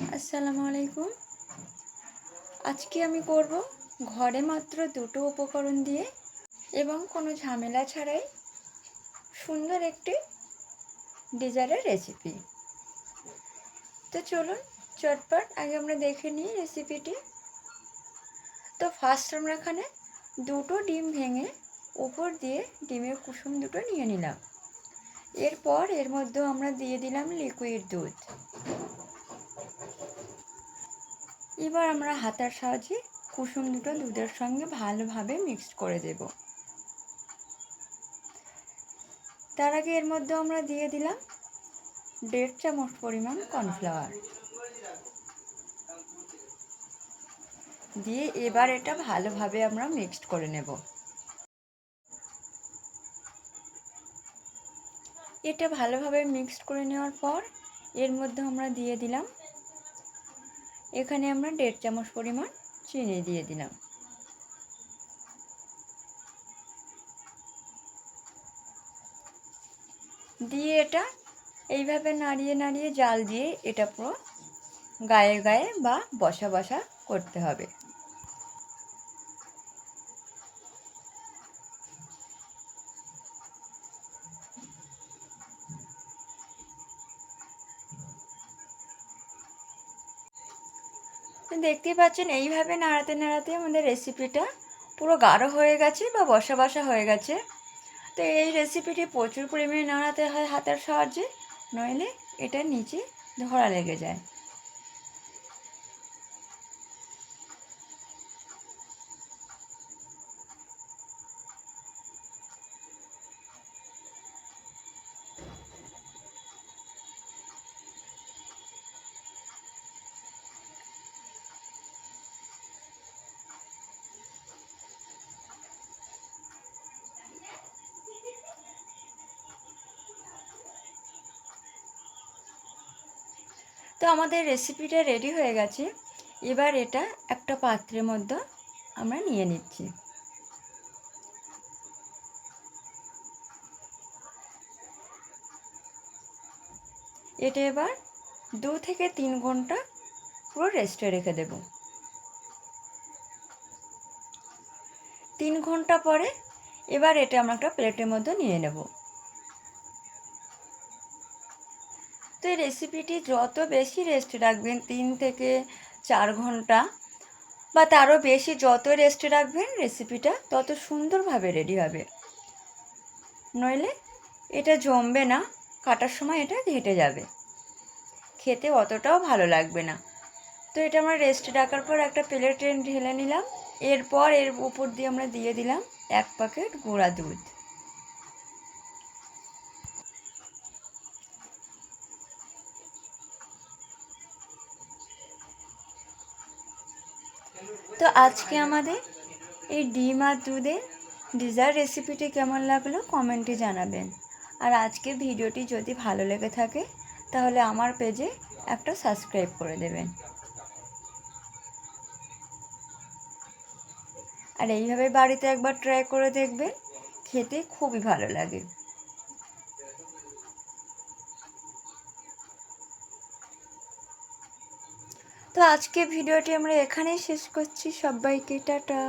আসসালামু আলাইকুম। আজকে আমি করব ঘরে মাত্র দুটো উপকরণ দিয়ে এবং কোনো ঝামেলা ছাড়াই সুন্দর একটি ডিজারের রেসিপি। তো চলুন, চটপট আগে আমরা দেখে নিই রেসিপিটি। তো ফার্স্ট আমরা এখানে দুটো ডিম ভেঙে উপর দিয়ে ডিমের কুসুম দুটো নিয়ে নিলাম। এরপর এর মধ্যেও আমরা দিয়ে দিলাম লিকুইড দুধ। এবার আমরা হাতার সাহায্যে কুসুম দুটো দুধের সঙ্গে ভালোভাবে মিক্সড করে দেব। তার আগে এর মধ্যে আমরা দিয়ে দিলাম দেড় চামচ পরিমাণ কর্নফ্লাওয়ার। দিয়ে এবার এটা ভালোভাবে আমরা মিক্সড করে নেব। এটা ভালোভাবে মিক্সড করে নেওয়ার পর এর মধ্যে আমরা দিয়ে দিলাম এখানে আমরা দেড় চামচ পরিমাণ চিনি দিয়ে দিলাম। দিয়ে এটা এইভাবে নাড়িয়ে নাড়িয়ে জাল দিয়ে এটা পুরো গায়ে গায়ে বা বসা বসা করতে হবে। দেখতেই পাচ্ছেন এইভাবে নাড়াতে নাড়াতে আমাদের রেসিপিটা পুরো গাঢ় হয়ে গেছে বা বসা বসা হয়ে গেছে। তো এই রেসিপিটি প্রচুর পরিমাণে নাড়াতে হয় হাতের সাহায্যে, নইলে এটা নিচে ধরা লেগে যায়। তো আমাদের রেসিপিটা রেডি হয়ে গেছে। এবার এটা একটা পাত্রের মধ্যে আমরা নিয়ে নিচ্ছি। এটা এবার দু থেকে তিন ঘণ্টা পুরো রেস্টে রেখে দেব। তিন ঘণ্টা পরে এবার এটা আমরা একটা প্লেটের মধ্যে নিয়ে নেব। তো এই রেসিপিটি যত বেশি রেস্টে রাখবেন, তিন থেকে চার ঘণ্টা, বা তারও বেশি যত রেস্টে রাখবেন রেসিপিটা তত সুন্দরভাবে রেডি হবে। নইলে এটা জমবে না, কাটার সময় এটা ঘেটে যাবে। খেতে অতটাও ভালো লাগবে না। তো এটা আমরা রেস্টে রাখার পর একটা প্লেটে ঢেলে নিলাম। এরপর এর উপর দিয়ে আমরা দিয়ে দিলাম এক প্যাকেট গুঁড়া দুধ। তো আজকে আমাদের এই ডিম আর দুধের ডিজার রেসিপিটি কেমন লাগল কমেন্টে জানাবেন। আর আজকে ভিডিওটি যদি ভালো লেগে থাকে, তাহলে আমার পেজে একটা সাবস্ক্রাইব করে দেবেন। আর এইভাবে বাড়িতে একবার ট্রাই করে দেখবেন, খেতে খুবই ভালো লাগে। তো আজকে ভিডিওটি আমরা এখানেই শেষ করছি। সবাইকে টাটা।